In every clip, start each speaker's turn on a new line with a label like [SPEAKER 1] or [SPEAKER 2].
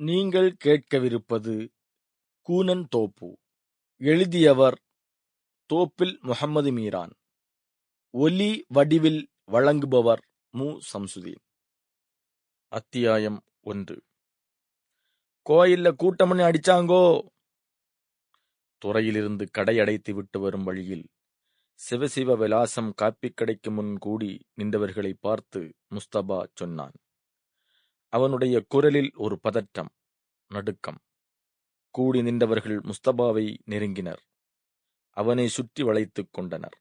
[SPEAKER 1] நீங்கள் கேட்கவிருப்பது கூனன் தோப்பு. எழுதியவர் தோப்பில் முகமது மீரான். ஒலி வடிவில் வழங்குபவர் மு. சம்சுதீன். அத்தியாயம் ஒன்று. கோயில்ல கூட்டமணி அடிச்சாங்கோ? துறையிலிருந்து கடை அடைத்து விட்டு வரும் வழியில் சிவசிவ விலாசம் காப்பிக் கடைக்கு முன் கூடி நின்றவர்களை பார்த்து முஸ்தபா சொன்னான். அவனுடைய குரலில் ஒரு பதற்றம் நடுக்கம். கூடி நின்றவர்கள் முஸ்தபாவை நெருங்கினர். அவனை சுற்றி வளைத்துக் கொண்டனர்.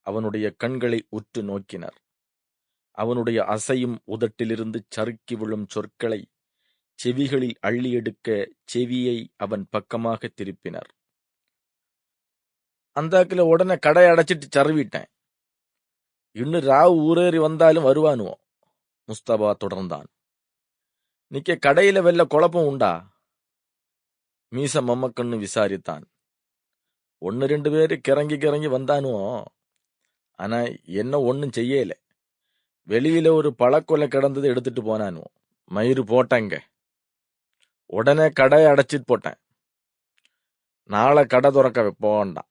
[SPEAKER 1] அவனுடைய கண்களை உற்று நோக்கினர். அவனுடைய அசையும் உதட்டிலிருந்து சறுக்கி விழும் சொற்களை செவிகளில் அள்ளி எடுக்க செவியை அவன் பக்கமாக திருப்பினர். அந்தாக்கில உடனே கடை அடைச்சிட்டு சருவிட்டேன் இன்னும் ராவு ஊரேறி வந்தாலும் வருவானுவோ? முஸ்தபா தொடர்ந்தான். நிக்க கடையில வெல்ல குழப்பம் உண்டா? மீச மம்மக்கண்ணு விசாரித்தான். ஒன்னு ரெண்டு பேரு கிறங்கி கிறங்கி வந்தானுவோ? ஆனா என்ன ஒன்னும் செய்யல. வெளியில ஒரு பழக்கொலை கிடந்தது எடுத்துட்டு போனானுவோ? மயிறு போட்டேங்க. உடனே கடை அடைச்சிட்டு போட்டேன். நாளை கடை துறக்க வைப்போண்டான்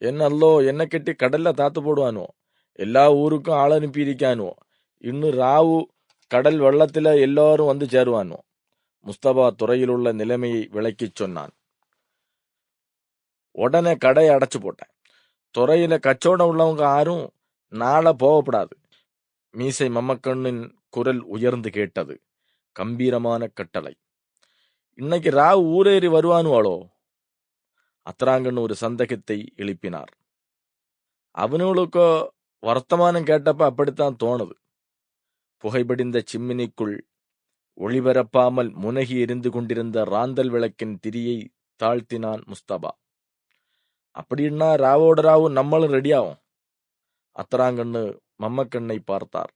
[SPEAKER 1] என்னல்லோ என்ன கெட்டி கடல்ல தாத்து போடுவானோ எல்லா ஊருக்கும் ஆள் அனுப்பியிருக்கானுவோ இன்னும் ராவு கடல் வெள்ளத்தில எல்லாரும் வந்து சேருவானோ? முஸ்தபா துறையில் உள்ள நிலைமையை விளக்கிச் சொன்னான். உடனே கடையை அடைச்சு போட்டேன். துறையில கச்சோடம் உள்ளவங்க யாரும் நாளை போகப்படாது. மீசை மம்மக்கண்ணின் குரல் உயர்ந்து கேட்டது. கம்பீரமான கட்டளை. இன்னைக்கு ராவ் ஊரேறி வருவானுவாளோ? அத்தராங்கன்னு ஒரு சந்தேகத்தை எழுப்பினார். அவனுகளுக்கோ வர்த்தமானம் கேட்டப்ப அப்படித்தான் தோணுது. புகைபடிந்த சிம்மினிக்குள் ஒளிபரப்பாமல் முனகி எரிந்து கொண்டிருந்த ராந்தல் விளக்கின் திரியை தாழ்த்தினான் முஸ்தபா. அப்படின்னா ராவோட ராவு நம்மளும் ரெடியாகும் அத்தராங்கண்ணு மம்மக்கண்ணை பார்த்தார்.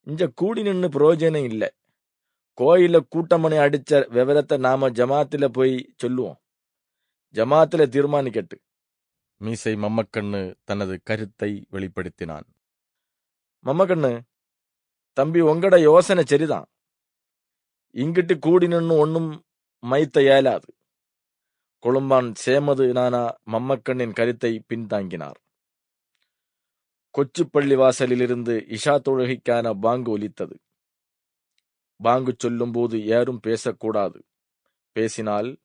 [SPEAKER 1] இங்க கூடி நின்று பிரயோஜனம் இல்லை. கோயில கூட்டமணி அடிச்ச விவரத்தை நாம ஜமாத்துல போய் சொல்லுவோம். ஜமாத்துல தீர்மானிக்கட்டு. மீசை மம்மக்கண்ணு தனது கருத்தை வெளிப்படுத்தினான். மம்மக்கண்ணு தம்பி உங்கட யோசனை சரிதான். இங்கிட்டு கூடி நின்னு ஒன்னும் மைத்த ஏலாது. கொழும்பான் சேமது நானா மம்மக்கண்ணின் கருத்தை பின்தாங்கினார். கொச்சுப்பள்ளி வாசலிலிருந்து இஷா தொழுகைக்கான பாங்கு ஒலித்தது. பாங்கு சொல்லும்போது யாரும் பேசக்கூடாது. பேசினால்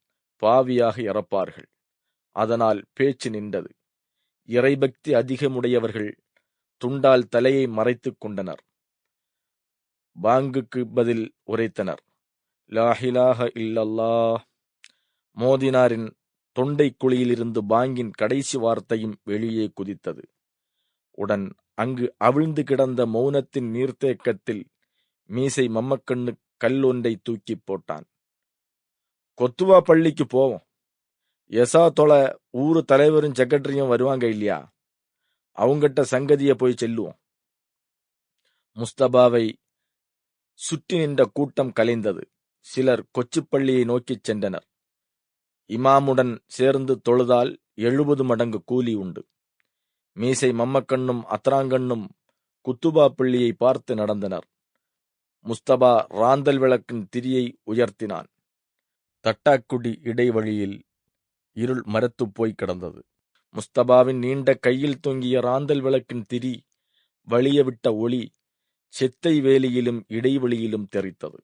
[SPEAKER 1] பாவியாக இறப்பார்கள். அதனால் பேச்சு நின்றது. இறைபக்தி அதிகமுடையவர்கள் துண்டால் தலையை மறைத்துக் கொண்டனர். பாங்குக்கு பதில் உரைத்தனர். லாஹிலாஹ இல்லல்லாஹ். மோதினாரின் தொண்டை குழியிலிருந்து பாங்கின் கடைசி வார்த்தையும் வெளியே குதித்தது. உடன் அங்கு அவிழ்ந்து கிடந்த மௌனத்தின் நீர்த்தேக்கத்தில் மீசை மம்மக்கண்ணு கல் ஒன்றை தூக்கி போட்டான். கொத்துவா பள்ளிக்கு போவோம். எசா தொலை ஊரு தலைவரும் செக்ரட்டரியும் வருவாங்க இல்லையா? அவங்கிட்ட சங்கதியை போய் செல்லுவோம். முஸ்தபாவை சுற்றி நின்ற கூட்டம் கலைந்தது. சிலர் கொச்சுப்பள்ளியை நோக்கிச் சென்றனர். இமாமுடன் சேர்ந்து தொழுதால் எழுபது மடங்கு கூலி உண்டு. மீசை மம்மக்கண்ணும் அத்ராங்கண்ணும் குத்துபா பள்ளியை பார்த்து நடந்தனர். முஸ்தபா ராந்தல் விளக்கின் திரியை உயர்த்தினான். தட்டாக்குடி இடைவழியில் இருள் மரத்துப் போய் கிடந்தது. முஸ்தபாவின் நீண்ட கையில் தொங்கிய ராந்தல் விளக்கின் திரி வழியவிட்ட ஒளி சித்தை வேலியிலும் இடைவெளியிலும் தெரித்தது.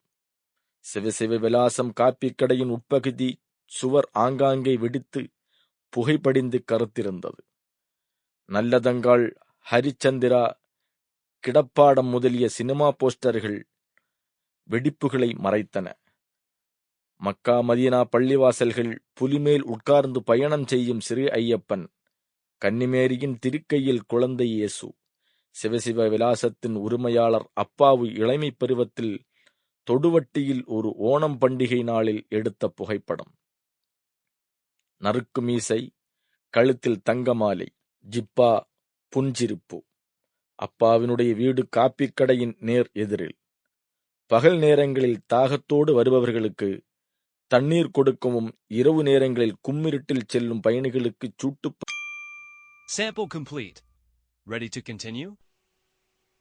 [SPEAKER 1] சிவசிவ விலாசம் காப்பிக்கடையின் உட்பகுதி சுவர் ஆங்காங்கே வெடித்து புகைப்படிந்து கருத்திருந்தது நல்லதங்காள் ஹரிச்சந்திரா கிடப்பாடம் முதலிய சினிமா போஸ்டர்கள் வெடிப்புகளை மறைத்தன. மக்கா மதீனா பள்ளிவாசல்கள் புலிமேல் உட்கார்ந்து பயணம் செய்யும் சிறு ஐயப்பன் கன்னிமேரியின் திருக்கையில் குழந்தை இயேசு. சிவசிவ விலாசத்தின் உரிமையாளர் அப்பாவு இளமை பருவத்தில் தொடுவட்டியில் ஒரு ஓணம் பண்டிகை நாளில் எடுத்த புகைப்படம் நறுக்கு மீசை கழுத்தில் தங்கமாலை ஜிப்பா புஞ்சிருப்பு அப்பாவினுடைய வீடு காப்பிக் கடையின் நேர் எதிரில் பகல் நேரங்களில் தாகத்தோடு வருபவர்களுக்கு தண்ணீர் கொடுக்கவும் இரவு நேரங்களில் கும்மிருட்டில் செல்லும் பயணிகளுக்கு சூட்டு
[SPEAKER 2] Sample complete. Ready to continue?